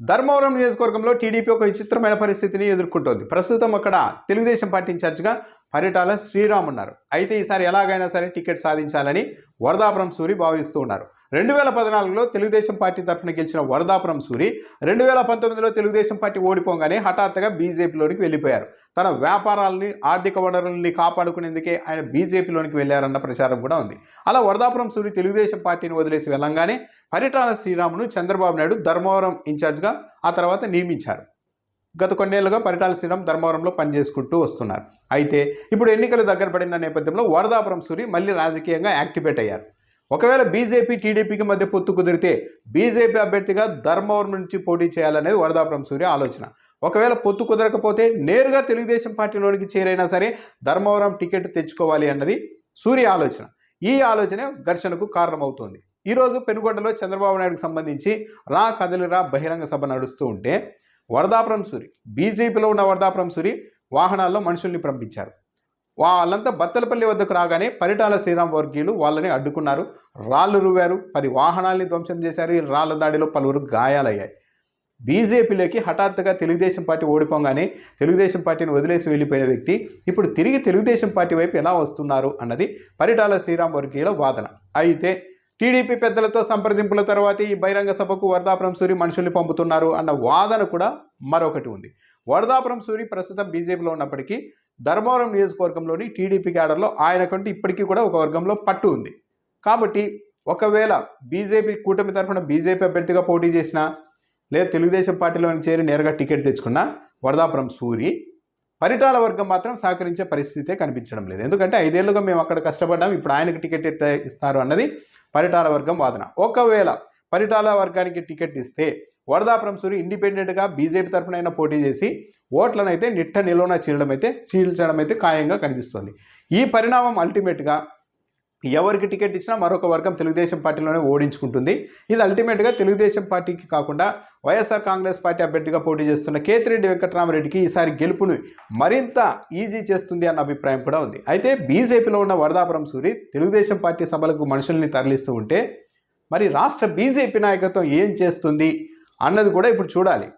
ధర్మవరం నియోజకవర్గంలో టీడీపీ ఒక విచిత్రమైన పరిస్థితిని ఎదుర్కొంటోంది. ప్రస్తుతం అక్కడ తెలుగుదేశం పార్టీ ఇన్ఛార్జ్గా పరిటాల శ్రీరామ్ ఉన్నారు. అయితే ఈసారి ఎలాగైనా సరే టికెట్ సాధించాలని వరదాపురం సూరి భావిస్తూ ఉన్నారు. రెండు వేల పద్నాలుగులో తెలుగుదేశం పార్టీ తరఫున గెలిచిన వరదాపురం సూరి రెండు వేల పంతొమ్మిదిలో తెలుగుదేశం పార్టీ ఓడిపోగానే హఠాత్తుగా బీజేపీలోనికి వెళ్ళిపోయారు. తన వ్యాపారాలని ఆర్థిక వనరుల్ని కాపాడుకునేందుకే ఆయన బీజేపీలోనికి వెళ్ళారన్న ప్రచారం కూడా ఉంది. అలా వరదాపురం సూరి తెలుగుదేశం పార్టీని వదిలేసి వెళ్ళంగానే పరిటాల శ్రీరామును చంద్రబాబు నాయుడు ధర్మవరం ఇన్ఛార్జ్గా ఆ తర్వాత నియమించారు. గత కొన్నేళ్ళుగా పరిటాల శ్రీరామ్ ధర్మవరంలో పనిచేసుకుంటూ వస్తున్నారు. అయితే ఇప్పుడు ఎన్నికలు దగ్గర పడిన నేపథ్యంలో వరదాపురం సూరి మళ్ళీ రాజకీయంగా యాక్టివేట్ అయ్యారు. ఒకవేళ బీజేపీ టీడీపీకి మధ్య పొత్తు కుదిరితే బీజేపీ అభ్యర్థిగా ధర్మవరం నుంచి పోటీ చేయాలనేది వరదాపురం సూర్య ఆలోచన. ఒకవేళ పొత్తు కుదరకపోతే నేరుగా తెలుగుదేశం పార్టీలోనికి చేరైనా సరే ధర్మవరం టికెట్ తెచ్చుకోవాలి అన్నది సూర్య ఆలోచన. ఈ ఆలోచన ఘర్షణకు కారణమవుతోంది. ఈరోజు పెనుగొండలో చంద్రబాబు నాయుడుకు సంబంధించి రా కదలిరా బహిరంగ సభ నడుస్తూ ఉంటే వరదాపురం సూరి బీజేపీలో ఉన్న వరదాపురం సూరి వాహనాల్లో మనుషుల్ని పంపించారు. వాళ్ళంతా బత్తలపల్లి వద్దకు రాగానే పరిటాల శ్రీరామ్ వర్గీయులు వాళ్ళని అడ్డుకున్నారు. రాళ్ళు రువ్వారు. పది వాహనాల్ని ధ్వంసం చేశారు. ఈ రాళ్ళ దాడిలో పలువురు గాయాలయ్యాయి. బీజేపీలోకి హఠాత్తుగా తెలుగుదేశం పార్టీ ఓడిపోగానే తెలుగుదేశం పార్టీని వదిలేసి వెళ్ళిపోయిన వ్యక్తి ఇప్పుడు తిరిగి తెలుగుదేశం పార్టీ వైపు ఎలా వస్తున్నారు అన్నది పరిటాల శ్రీరామ్ వర్గీయుల వాదన. అయితే టీడీపీ పెద్దలతో సంప్రదింపుల తర్వాత ఈ బహిరంగ సభకు వరదాపురం సూరి మనుషుల్ని పంపుతున్నారు అన్న వాదన కూడా మరొకటి ఉంది. వరదాపురం సూరి ప్రస్తుతం బీజేపీలో ఉన్నప్పటికీ ధర్మవరం నియోజకవర్గంలోని టీడీపీ క్యాడర్లో ఆయన కంటే ఇప్పటికీ కూడా ఒక వర్గంలో పట్టు ఉంది. కాబట్టి ఒకవేళ బీజేపీ కూటమి తరఫున బీజేపీ అభ్యర్థిగా పోటీ చేసినా లేదా తెలుగుదేశం పార్టీలోకి చేరి నేరుగా టికెట్ తెచ్చుకున్న వరదాపురం సూరి పరిటాల వర్గం మాత్రం సహకరించే పరిస్థితే కనిపించడం లేదు. ఎందుకంటే ఐదేళ్ళుగా మేము అక్కడ కష్టపడ్డాం ఇప్పుడు ఆయనకు టికెట్ ఇస్తారు అన్నది పరిటాల వర్గం వాదన. ఒకవేళ పరిటాల వర్గానికి టికెట్ ఇస్తే వరదాపురం సూరి ఇండిపెండెంట్గా బీజేపీ తరఫున అయినా పోటీ చేసి ఓట్లను అయితే నిట్ట నిలువన చీలడం అయితే చీల్చడం అయితే ఖాయంగా కనిపిస్తుంది. ఈ పరిణామం అల్టిమేట్గా ఎవరికి టికెట్ ఇచ్చినా మరొక వర్గం తెలుగుదేశం పార్టీలోనే ఓడించుకుంటుంది. ఇది అల్టిమేట్గా తెలుగుదేశం పార్టీకి కాకుండా వైఎస్ఆర్ కాంగ్రెస్ పార్టీ అభ్యర్థిగా పోటీ చేస్తున్న కేతిరెడ్డి వెంకటరామరెడ్డికి ఈసారి గెలుపును మరింత ఈజీ చేస్తుంది అన్న అభిప్రాయం కూడా ఉంది. అయితే బీజేపీలో ఉన్న వరదాపురం సూరి తెలుగుదేశం పార్టీ సభలకు మనుషుల్ని తరలిస్తూ ఉంటే మరి రాష్ట్ర బీజేపీ నాయకత్వం ఏం చేస్తుంది అన్నది కూడా ఇప్పుడు చూడాలి.